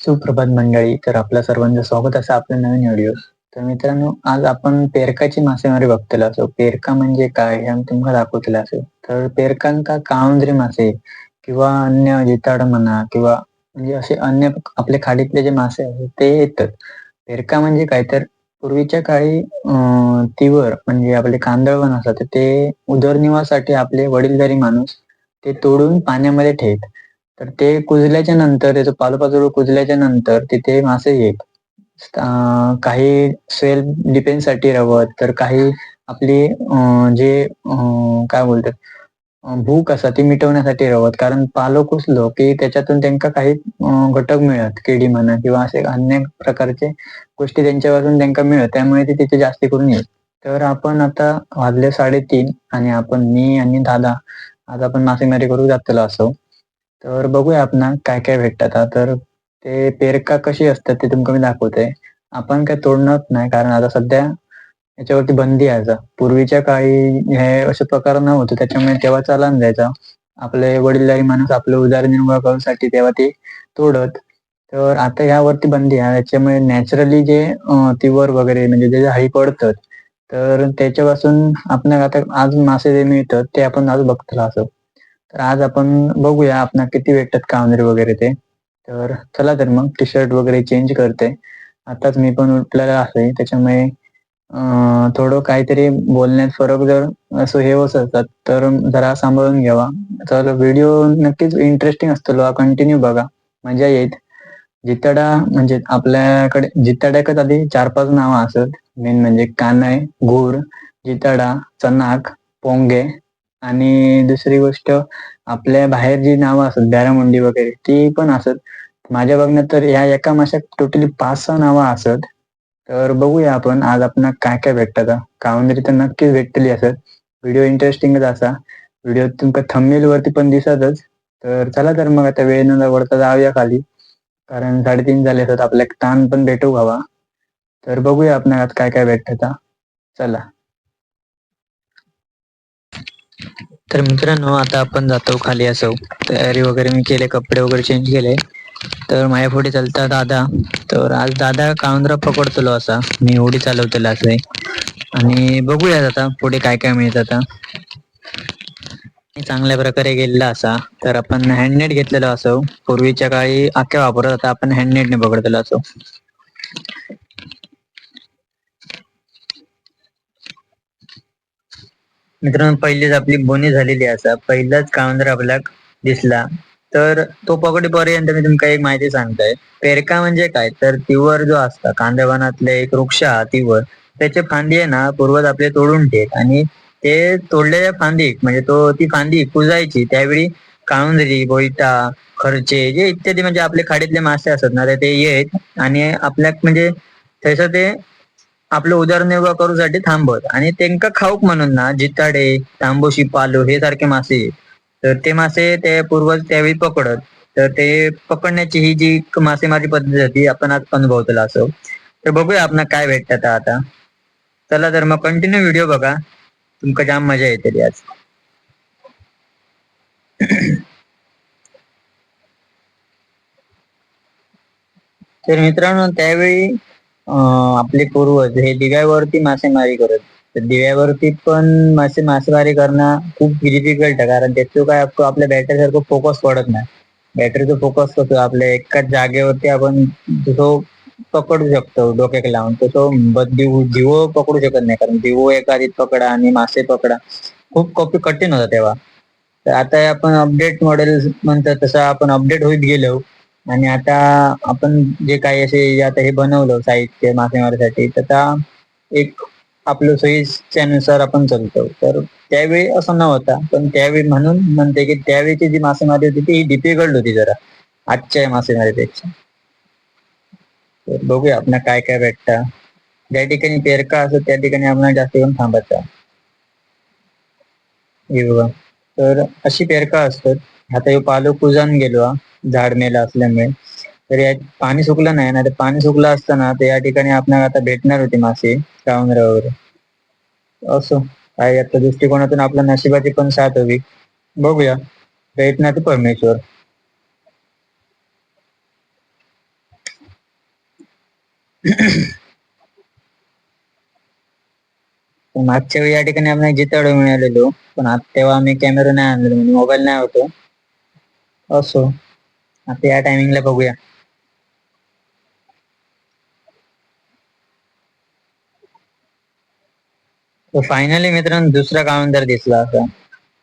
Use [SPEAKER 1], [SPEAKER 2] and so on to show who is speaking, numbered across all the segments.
[SPEAKER 1] सुप्रभात मंडळी. तर आपल्या सर्वांचं स्वागत असं आपल्या नवीन व्हिडिओ तर मित्रांनो आज आपण पेरकाची मासेमारी बघतलो असो पेरका म्हणजे काय हे आम्ही तुम्हाला दाखवलेलं असो तर पेरकांका काळुंद्री मासे किंवा अन्य जिताड म्हणा किंवा म्हणजे असे अन्य आपले खाडीतले जे मासे आहेत ते येतात. पेरका म्हणजे काय? तर पूर्वीच्या काळी तिवर तीवर म्हणजे आपले कांदळवन असतात ते उदरनिर्वाहासाठी आपले वडीलधारी माणूस ते तोडून पाण्यामध्ये ठेवत तर ते कुजल्याच्या नंतर त्याचं पालोपाचोळं कुजल्याच्या नंतर तिथे मासे येत. काही सेल्फ डिफेन्ससाठी रवत तर काही आपली जे काय बोलतात भूक असा ती मिटवण्यासाठी रवत. कारण पालो कुसलो की त्याच्यातून त्यांना काही घटक मिळत. केडी म्हणा किंवा असे अन्य प्रकारचे गोष्टी त्यांच्यापासून त्यांना मिळत. त्यामुळे ते तिथे जास्ती करून येत. तर आपण आता वाजले साडेतीन आणि आपण मी आणि दादा आज आपण मासेमारी करू जातलो असो. तर बघूया आपण काय काय भेटतात. हा. तर ते पेरका कशी असतात ते तुमका मी दाखवते. आपण काय तोडणार नाही कारण आता सध्या याच्यावरती बंदी आहे आता. पूर्वीच्या काळी हे असे प्रकार नव्हते. त्याच्यामुळे तेव्हा चालन जायचा. आपले वडीलधारी माणूस आपलं उदरनिर्वाह करूसाठी तेव्हा ते तोडत. तर आता यावरती बंदी आहे. याच्यामुळे नॅचरली जे तिवर वगैरे म्हणजे जे हळी पडतात तर त्याच्यापासून आपण आता आज मासे जे मिळतात ते आपण आज बघतो असं. तर आज आपण बघूया आपण किती भेटतात कांदरे वगैरे ते. तर चला तर मग टी शर्ट वगैरे चेंज करते. आताच मी पण उठलेला असे त्याच्यामुळे थोडं काहीतरी बोलण्यात फरक जर असं हे होत असतात तर जरा सांभाळून घ्यावा. तर व्हिडिओ नक्कीच इंटरेस्टिंग असतो कंटिन्यू बघा. मजा येईल. जितडा म्हणजे आपल्याकडे जिताड्याकच आधी चार पाच नावं असत मेन म्हणजे कानय गुर जिताडा चनाक पोंगे आणि दुसरी गोष्ट आपल्या बाहेर जी नावं असत दारामुंडी वगैरे ती पण असत माझ्या बघण्यात तर या एका माशात टोटली पाच सहा नावं असत. तर बघूया आपण आज आपण काय काय भेटतात. कावंदरी तर नक्कीच भेटतली असत. व्हिडिओ इंटरेस्टिंगच असा. व्हिडिओ तुमका थंबनेल वरती पण दिसतच. तर चला तर मग आता वेळ न वरता जाऊया खाली. कारण साडेतीन झाले असत. आपल्याला ताण पण भेटू हवा तर बघूया आपण आज काय काय भेटतात चला. तर मित्रांनो आता आपण जातो खाली असो. तयारी वगैरे मी केले कपडे वगैरे चेंज केले. तर माझ्या पुढे चालता दादा. तर आज दादा काळुंदरा पकडतलो असा. मी उडी चालवतेला असं आणि बघूया आता पुढे काय काय मिळत आता. चांगल्या प्रकारे गेलेला असा. तर आपण हँडनेट घेतलेलो असो. पूर्वीच्या काळी अख्ख्या वापरत आता आपण हँडनेटने पकडलेलो असो. मित्रांनो पहिलीच आपली बोनी झालेली असा पहिलाच काउंदर आपल्याला दिसला. तर तो पकडेपर्यंत मी तुमका एक माहिती सांगताय. पेरका म्हणजे काय? तर तिवर जो असता कांदळवनातले एक वृक्ष हा तिवर त्याचे फांदी आहे ना पूर्वज आपले तोडून ठेत आणि ते तोडलेल्या फांदी म्हणजे तो ती फांदी कुजायची त्यावेळी काळुंदरी बोईटा खर्चे जे इत्यादी म्हणजे आपले खाडीतले मासे असतात ना ते येत आणि आपल्याक म्हणजे तसं ते आपलं उदरनिर्वाह करूसाठी थांबवत. आणि त्यांका खाऊक म्हणून ना जिताडे तांबोशी पालो हे सारखे मासे तर ते मासे ते पूर्वज त्यावेळी पकडत. तर ते पकडण्याची ही जी मासेमारी पद्धत होती आपण आज अनुभवतला असो. तर बघूया आपण काय भेटतात आता. चला तर मग कंटिन्यू व्हिडिओ बघा. तुमका जाम मजा येते आज. तर मित्रांनो त्यावेळी आपले पूर्वज हे दिव्यावरती मासेमारी करत. तर दिव्यावरती पण मासे मासेमारी करणं खूप डिफिकल्ट आहे. कारण त्याचं काय आपल्या बॅटरी सारखं फोकस पडत नाही. बॅटरीचं फोकस कसं आपल्या एकाच जागेवरती आपण जसं पकडू शकतो डोक्याक लावून. तसं ब- दिव दिवो पकडू शकत नाही. कारण दिवो एखादी पकडा आणि मासे पकडा. खूप कॉपी कठीण होता तेव्हा. तर आता आपण अपडेट मॉडेल म्हणतात तसं आपण अपडेट होत गेलो. आणि आता आपण जे काही असे आता हे बनवलं साहित्य मासेमारीसाठी तर आता एक आपलं सोयीच्या नुसार आपण चालतो. तर त्यावेळी असं नव्हता पण त्यावेळी म्हणून म्हणते की त्यावेळीची जी मासेमारी होती ती डिफिकल्ट होती जरा आजच्या मासेमारीपेक्षा. तर बघूया आपण काय काय भेटतं. ज्या ठिकाणी पेरका असतो त्या ठिकाणी आपण जास्त करून थांबायचा हे बघा. तर अशी पेरका असतात. आता हे पालो कुजान गेलो हा, झाड मेला असल्यामुळे. तर या पाणी सुकलं नाही ना तर पाणी सुकलं असतं ना तर या ठिकाणी आपल्याला आता भेटणार होती मासे कावंद्रा वगैरे असो काय आता दृष्टिकोनातून आपल्या नशिबाची पण साथ हवी. बघूया भेटणार परमेश्वर. मागच्या वेळी या ठिकाणी आपण जिताडू मिळालेलो पण आता तेव्हा आम्ही कॅमेरा नाही आणलेलो म्हणजे मोबाईल नाही होतो. असो. आता या टायमिंगला बघूया. फायनली मित्रांनो दुसरा काउंटर दिसला असा.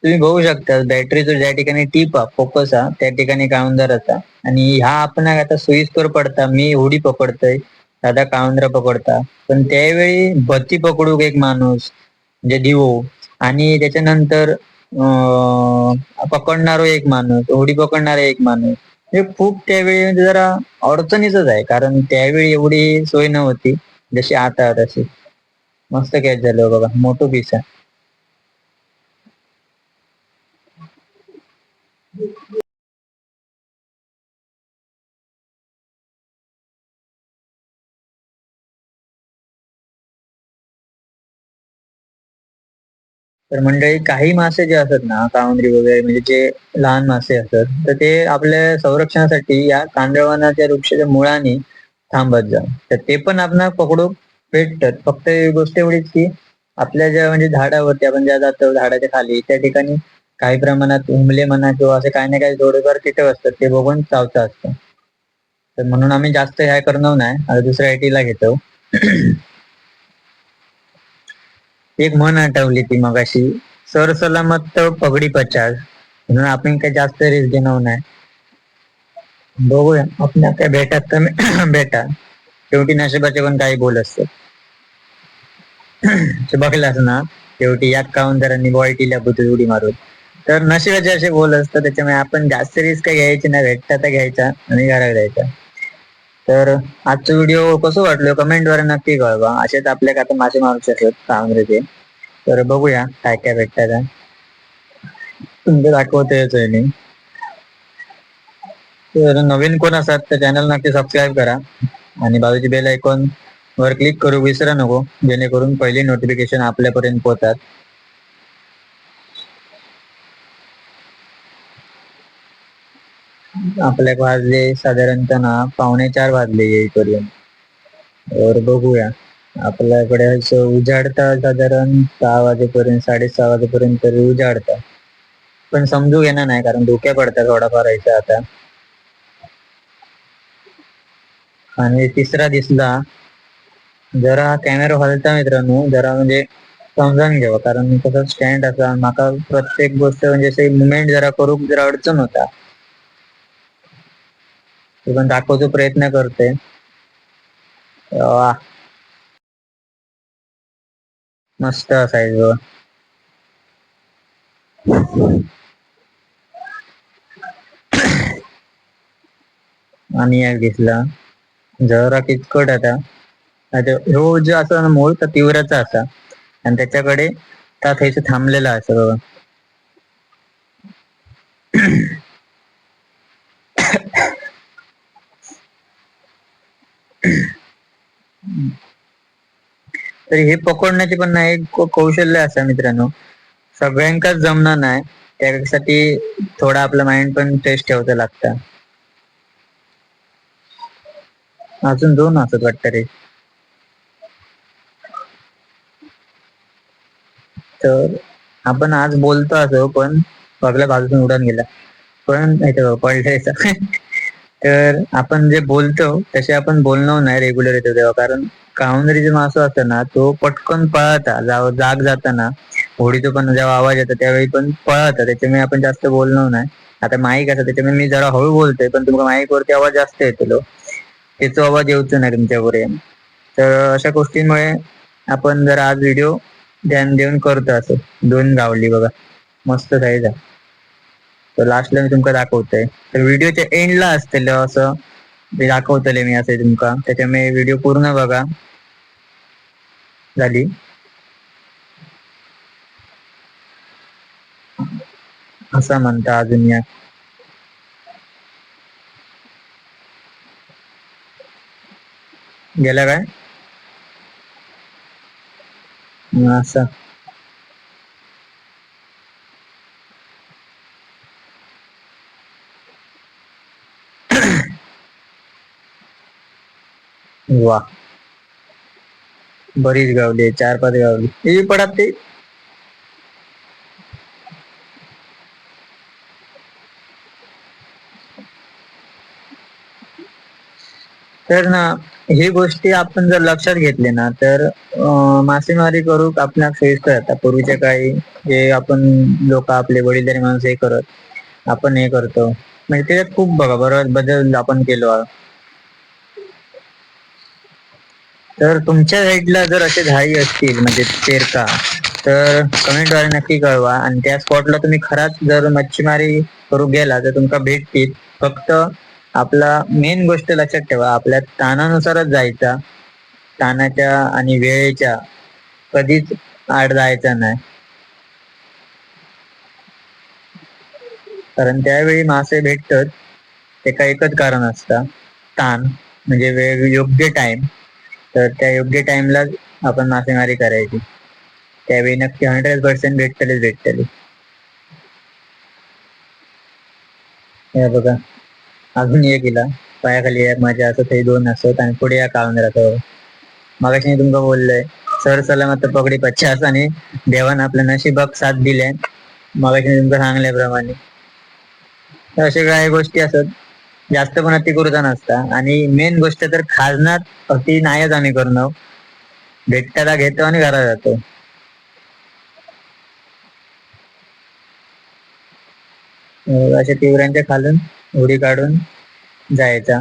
[SPEAKER 1] तुम्ही बघू शकता बॅटरीचं ज्या ठिकाणी टीप फोकस हा त्या ठिकाणी काउंटर असा आणि ह्या आपण आता सोयीस्कर पडता मी होडी पकडतोय दादा काउंटर पकडता. पण त्यावेळी बत्ती पकडूक एक माणूस म्हणजे दिवो. आणि त्याच्यानंतर पकडणारो एक माणूस होडी पकडणारा एक माणूस. हे खूप त्यावेळी म्हणजे जरा अडचणीच आहे कारण त्यावेळी एवढी सोय नव्हती जशी आता तशी. मस्त कॅच झालं हो बघा मोठं पीस आहे. तर मंडळी काही मासे जे असतात ना कावंद्री वगैरे म्हणजे जे लहान मासे असतात तर ते आपल्या संरक्षणासाठी या कांदळवनाच्या वृक्षाच्या मुळाने थांबत जा तर ते पण आपण पकडू भेटतात. फक्त गोष्ट एवढीच की आपल्या ज्या म्हणजे झाडावरती आपण ज्या जातो झाडाच्या खाली त्या ठिकाणी काही प्रमाणात उमले म्हणा किंवा असे काही ना काही जोडेदार कीटक असतात ते बघून चावतं असतं तर म्हणून आम्ही जास्त ह्या करणार नाही. आता दुसऱ्या आयटीला घेतो. एक म्हण आठवली ती मगाशी सर सलामत तर पगडी पचास म्हणून आपण काही जास्त रिस्क घेणार नाही. बघूया आपल्या काय भेटात तर भेटा. शेवटी नशिबाचे पण काही बोल असते ते बघलास ना शेवटी यात काउंटरांनी बॉयटीला बुद्ध उडी मारून. तर नशिबाचे असे बोल असतात त्याच्यामुळे आपण जास्त रिस्क घ्यायची नाही भेटता तर घ्यायचा आणि घरात द्यायचा तर आजचा व्हिडिओ कसं वाटलं? कमेंटद्वारे नक्की कळवा. असेच आपल्या आता मासे मारू शकत काँग्रेसचे. तर बघूया काय काय भेटतात. का तुमचं दाखवतोयच आहे मी. तर नवीन कोण असतात तर चॅनल नक्की सबस्क्राईब करा. आणि बाजूची बेल आयकॉन वर क्लिक करू. विसरा नको. जेणेकरून पहिली नोटिफिकेशन आपल्यापर्यंत पोहोचतात. आपल्या वाजले साधारणतः ना पावणे चार वाजले येईपर्यंत. और बघूया. आपल्याकडे असं उजाडता साधारण सहा वाजेपर्यंत साडेसहा वाजेपर्यंत तरी उजाडता. पण समजू घेणार नाही कारण धोक्या पडतात थोडाफार यायचा आता. आणि तिसरा दिसला. जरा कॅमेरा हलता मित्रांनो जरा म्हणजे समजून घ्यावं कारण कसं स्टँड असा माका प्रत्येक गोष्ट म्हणजे असे मुवमेंट जरा करूक जरा अडचण होता. ते पण दाखवायचा प्रयत्न करते. मस्त असायचं आणि एक दिसला. जरा किचकट आता. हो ह्यो जो असा ना मूळ तर तीव्रचा असा. आणि त्याच्याकडे तात थैस थांबलेला असं बघा. तर हे पकडण्याचे पण नाही एक कौशल्य असा मित्रांनो. सगळ्यांकाच जमणार नाही. त्यासाठी थोडा आपलं माइंड पण फ्रेश ठेवतं लागतं. अजून दोन असत वाटत रे. तर आपण आज बोलतो असो पण आपल्या बाजूतून उडून गेला. पण पडलायचा तर आपण जे बोलतो तसे आपण बोलणं नाही रेग्युलर येतो तेव्हा. कारण काउंदरी जे मासो असतो ना तो पटकन पळता जाव जाग जाताना. होडीतो पण जेव्हा आवाज येतो त्यावेळी पण पळता. त्याच्यामुळे आपण जास्त बोलणं नाही. आता माईक असं त्याच्यामुळे मी जरा हळू बोलतोय पण तुमच्या माईक वरती आवाज जास्त येतो त्याचा आवाज येऊच नाही तुमच्यापुढे तर अशा गोष्टींमुळे आपण जर आज व्हिडिओ ध्यान देऊन करतो असं. दोन गावली बघा. मस्त साईज आहे. तर लास्टला मी तुमका दाखवतोय. तर व्हिडिओच्या एंडला असतेल असं ते दाखवतले मी असे तुमका. त्याच्यामुळे व्हिडिओ पूर्ण बघा. झाली. असं म्हणता अजून या. गेला काय? असं. वा बरीच गावली चार पाच गावली. ते पडत ते. तर ना ही गोष्टी आपण जर लक्षात घेतले ना तर मासेमारी करू आपल्या सोयीस्कर आता पूर्वीच्या काळी जे आपण लोक आपले वडीलधारी माणसं हे करत आपण हे करतो. म्हणजे त्याच्यात खूप बघा बरोबर बदल आपण केलो आहोत. तर तुमच्या साईडला जर असे झाडी असतील म्हणजे तेरका तर कमेंटद्वारे नक्की कळवा. आणि त्या स्पॉटला तुम्ही खराच जर मच्छीमारी करू गेला तर तुमका भेटतील फक्त आपला मेन गोष्ट लक्षात ठेवा. आपल्या तानानुसारच जायचा. तानाच्या आणि वेळेच्या. कधीच आड जायचा नाही. कारण त्यावेळी मासे भेटतात. त्याचा एकच कारण असतं. ताण म्हणजे वेळ योग्य टाइम तर त्या योग्य टाइमला आपण मासेमारी करायची. त्यावेळी नक्की हंड्रेड पर्सेंट भेटतलेच भेटतले. हे बघा. अजून एक इला पायाखाली एक माझ्या असत हे दोन असत आणि पुढे या काळून राहतो. मगाशी मी तुमका बोललोय. सर सलामत पकडी पचास आणि देवान आपल्या नशिबाक साथ दिले मागाशी मी तुमका सांगल्याप्रमाणे. तर अशा काही गोष्टी असत. जास्त पण अति करूचा नसता. आणि मेन गोष्ट तर खाजनात अति नाहीच आम्ही करणं भेटताला घेतो आणि घरात जातो. अशा तिवऱ्यांच्या खालून उडी काढून जायचा.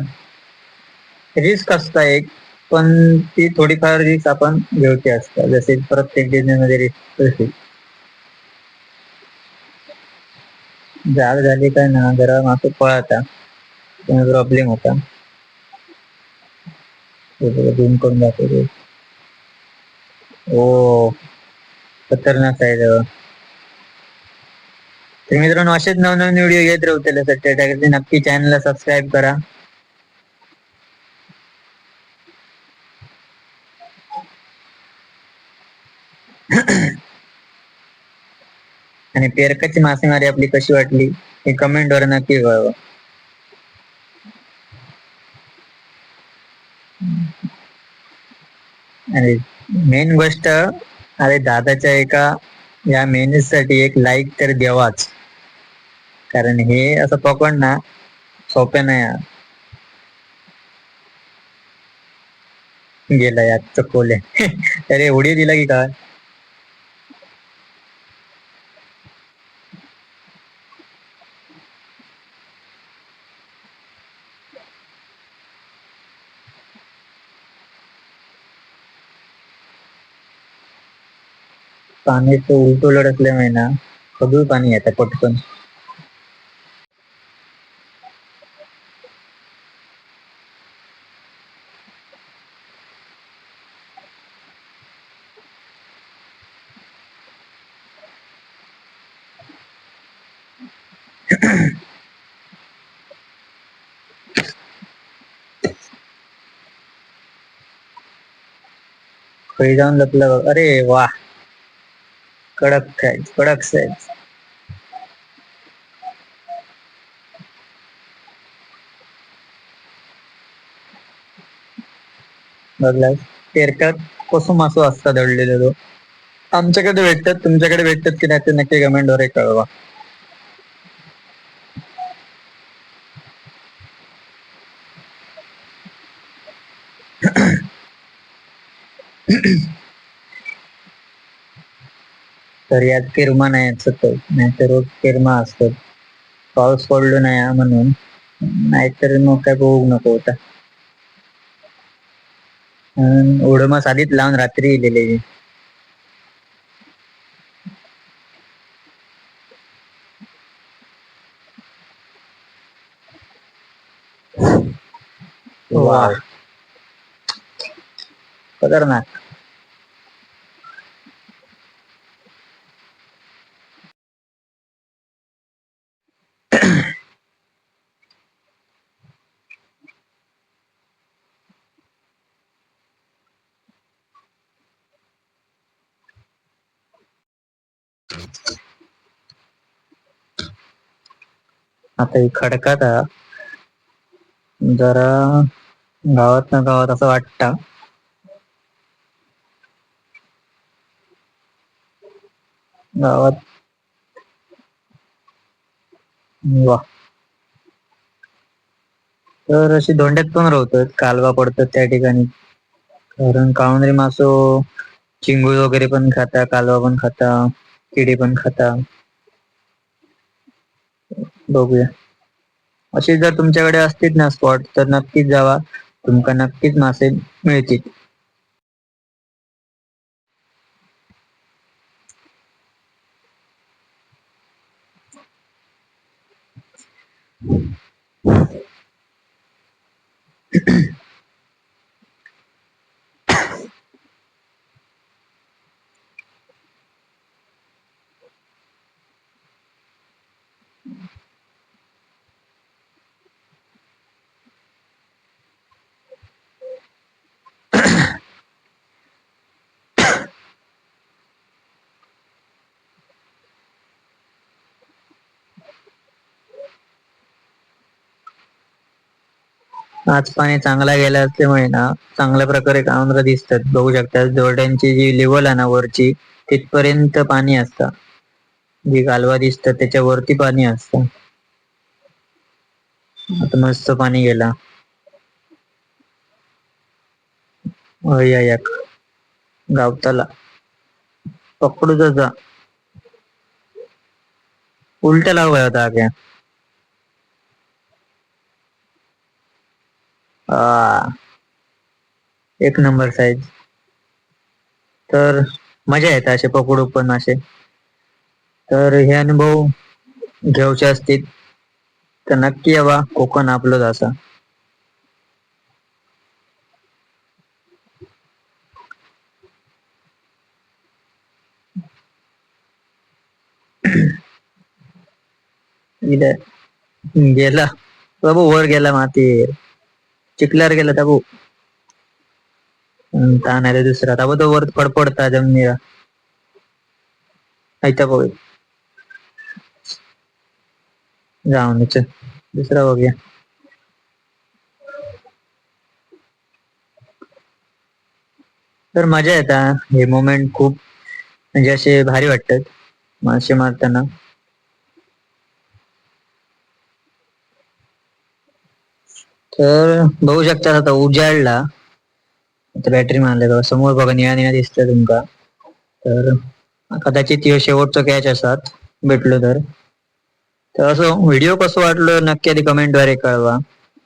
[SPEAKER 1] रिस्क असता एक पण ती थोडीफार रिस्क आपण घेऊची असतात जसे प्रत्येक बिझनेस मध्ये रिस्क जाग झाली काय ना जरा मासे पळता प्रॉब्लेम होता. झूम करून दाखवतो. ओ खतरनाक आहे जवळ तर मित्रांनो असेच नवनवीन व्हिडिओ येत राहतील त्यासाठी नक्की चॅनलला सबस्क्राईब करा. आणि पेरकाची मासेमारी आपली कशी वाटली हे कमेंट वर नक्की कळवा. आणि मेन गोष्ट अरे दादाच्या एका या मेहनत साठी एक लाईक तर द्यावाच कारण हे असं पकडणं सोपं नाही यार. गेला यात चकोले अरे उडी दिला की काय? पाण्याचं उलट उलट असल्यामुळे ना सगळं पाणी येतं पटकन खाली जाऊन लपलं बघ. अरे वा कडक साईज कडक साईज बघलाय. तेरक्यात कसं मासो असता दडलेले तो आमच्याकडे भेटतात तुमच्याकडे भेटतात की नाही ते नक्की कमेंट वर कळवा. तर यात किरमा नाही सतत नाहीतर रोज किरमा असतो. पाऊस पडलो नाही म्हणून. नाहीतर मग काय बघू नको होता उडमास आधीच लावून रात्री इलेले वा. खतरनाक. आता ही खडकात जरा गावात ना गावात असं वाटत. गावात. वा. तर अशी धोंड्यात पण राहतात कालवा पडतात त्या ठिकाणी. कारण काळुंदरी मासो चिंगूळ वगैरे पण खाता कालवा पण खाता. किडे पण खाता बघूया. असे जर तुमच्याकडे असतील ना स्पॉट तर नक्कीच जावा. तुमका नक्कीच मासे मिळतील. आज पाणी चांगला गेला असल्यामुळे ना. चांगल्या प्रकारे कावंद्र दिसतात. बघू शकता जोरड्यांची जी लेवल आहे ना वरची तिथपर्यंत पाणी असतं. जी कालवा दिसतात त्याच्या वरती पाणी असतं. आता मस्त पाणी गेला. या. गावताला. पकडू जा. उलट लागल्या होता आग्या. एक नंबर साईज तर मजा येते असे पकडू पण असे. तर हे अनुभव घेऊचे असतील तर नक्की यावा कोकण आपलं असा. गेला. बाबू वर गेला माती चिखल्यावर गेला ताबू भाऊ. ताण आहे दुसरा. ताबू तो वर फडफडता जमिनीला. ऐता बघ जाऊन दुसरा बघूया. तर मजा येता. हे मोमेंट खूप म्हणजे असे भारी वाटतात. मासे मारताना. तर बघू शकता आता उजाडला आता बॅटरी मारले बघा. समोर बघा निळा निळा दिसतोय तुमका. तर कदाचित ह्यो शेवटचा कॅच असत भेटलो तर. तर असं व्हिडिओ कसं वाटलं नक्की आधी कमेंटद्वारे कळवा.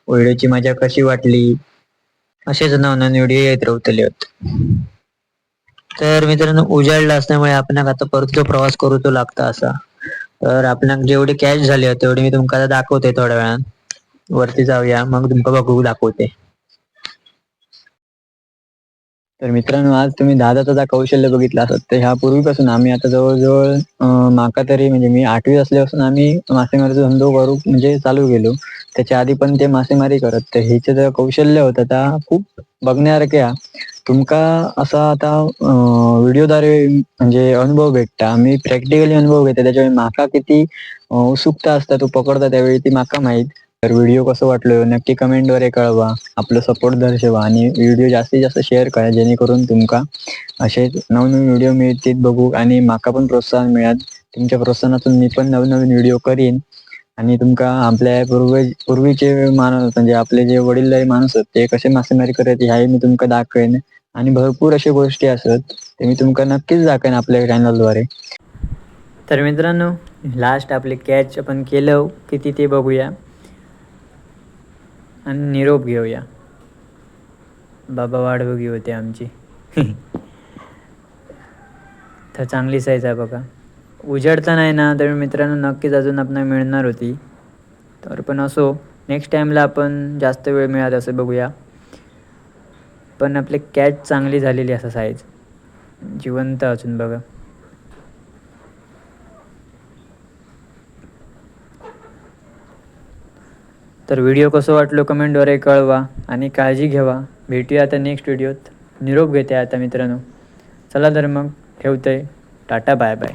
[SPEAKER 1] व्हिडिओची मजा कशी वाटली? असेच नवनवीन व्हिडिओ येत राहतले होत. तर मित्रांनो उजाडला असल्यामुळे आपण आता परत तो प्रवास करू तो लागता असा. तर आपण जेवढे कॅच झाले होते तेवढे मी तुमका आता दाखवते थोड्या वेळात वरती जाऊया मग तुमका बघू दाखवते. तर मित्रांनो आज तुम्ही दादाचं जा कौशल्य बघितलं असत तर ह्या पूर्वीपासून आम्ही आता जवळजवळ माका तरी म्हणजे मी आठवी असल्यापासून आम्ही मासेमारीचा धंदो करू म्हणजे चालू गेलो त्याच्या आधी पण ते मासेमारी करत तर ह्याचे जे कौशल्य होतं त्या खूप बघण्यासारख्या तुमका असा आता व्हिडिओद्वारे म्हणजे अनुभव भेटता. मी प्रॅक्टिकली अनुभव घेते त्याच्यामुळे माका किती उत्सुकता असता तो पकडता त्यावेळी ती माका माहीत. तर व्हिडिओ कसं वाटलं हो, नक्की कमेंटद्वारे कळवा. आपलं सपोर्ट दर्शवा आणि व्हिडिओ जास्तीत जास्त शेअर करा जेणेकरून तुमका असे नवनवीन व्हिडिओ मिळतील बघू आणि माका पण प्रोत्साहन मिळत तुमच्या प्रोत्साहनातून मी पण नवनवीन व्हिडिओ करीन. आणि तुमका आपल्या पूर्वी पूर्वीचे माणूस म्हणजे आपले जे वडीलधारी माणूस आहेत ते कसे मासेमारी करत ह्याही मी तुमका दाखवेन. आणि भरपूर अशा गोष्टी असत ते मी तुमका नक्कीच दाखवेन आपल्या चॅनलद्वारे तर मित्रांनो लास्ट आपले कॅच आपण केलं हो, किती ते बघूया. आणि निरोप घेऊया. बाबा वाढ बघी होते आमची. तर चांगली साईज आहे बघा. उजडता नाही ना तर मित्रांनो नक्कीच अजून आपण मिळणार होती. तर पण असो नेक्स्ट टाईमला आपण जास्त वेळ मिळत असं बघूया. पण आपले कॅच चांगली झालेली असं साईज जिवंत अजून बघा. तर व्हिडिओ कसं वाटलो कमेंटद्वारे कळवा आणि काळजी घ्यावा भेटूया आता नेक्स्ट व्हिडिओत निरोप घेते आता मित्रांनो. चला तर मग ठेवतंय टाटा बाय बाय.